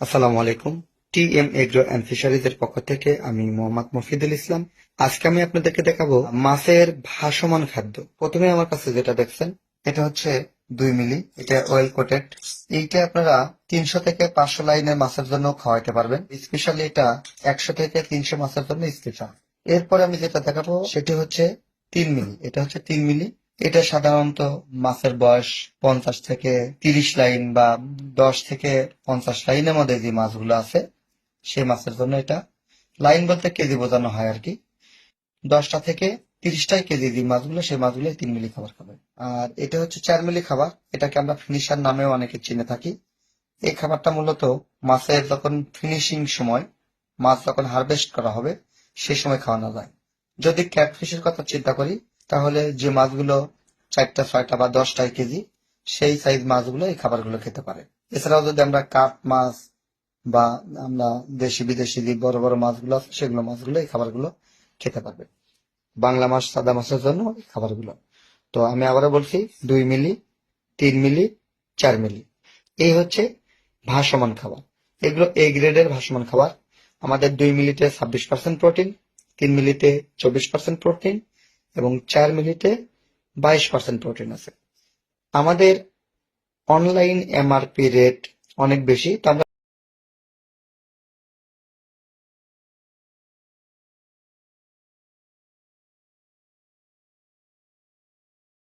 আসসালামু আলাইকুম। T M Agro and Fisheries এর পক্ষ থেকে আমি মোহাম্মদ মফিদুল ইসলাম। আজকে আমি আপনাদেরকে দেখাবো মাছের ভাসমান খাদ্য। প্রথমে আমার কাছে যেটা দেখছেন, এটা হচ্ছে দুই মিলি। এটা অয়েল কোটেড এইটা আপনারা তিনশো থেকে পাঁচশো লাইনের মাছের জন্য খাওয়াইতে পারবেন। স্পেশালি এটা একশো থেকে তিনশো মাছের জন্য স্পেশাল এরপরে আমি যেটা দেখাবো, সেটি হচ্ছে তিন মিলি। এটা হচ্ছে তিন মিলি। এটা সাধারণত মাছের বয়স পঞ্চাশ থেকে তিরিশ লাইন বা দশ থেকে পঞ্চাশ লাইনের মধ্যে যে মাছগুলো আছে, সেই মাছের জন্য এটা লাইন বলতে কেজি বোঝানো হয় আর কি। দশটা থেকে তিরিশটাই কেজি যে মাছগুলো, সেই মাছগুলো তিন মিলি খাবার খাবে। আর এটা হচ্ছে চার মিলি খাবার। এটাকে আমরা ফিনিশার নামেও অনেকে চিনে থাকি। এই খাবারটা মূলত মাছের যখন ফিনিশিং সময়, মাছ যখন হারভেস্ট করা হবে সেই সময় খাওয়ানো যায়। যদি ক্যাটফিশের কথা চিন্তা করি তাহলে যে মাছগুলো চারটা, ছয়টা বা দশটা কেজি, সেই সাইজ মাছগুলো এই খাবারগুলো খেতে পারে। এছাড়াও যদি আমরা কাপ মাছ বা আমরা দেশি, বিদেশি যে বড় বড় মাছগুলো আছে, সেগুলো মাছগুলো এই খাবারগুলো খেতে পারবে। বাংলা মাছ, সাদা মাছের জন্য এই খাবারগুলো। তো আমি আবারও বলছি, দুই মিলি, তিন মিলি, চার মিলি। এই হচ্ছে ভাসমান খাবার। এগুলো এ গ্রেডের ভাসমান খাবার। আমাদের দুই মিলিতে ছাব্বিশ পার্সেন্ট প্রোটিন তিন মিলিতে চব্বিশ পার্সেন্ট প্রোটিন এবং চার মিনিটে বাইশ পার্সেন্ট প্রোটিন আছে। আমাদের অনলাইন এমআরপি রেট অনেক বেশি, তো আমরা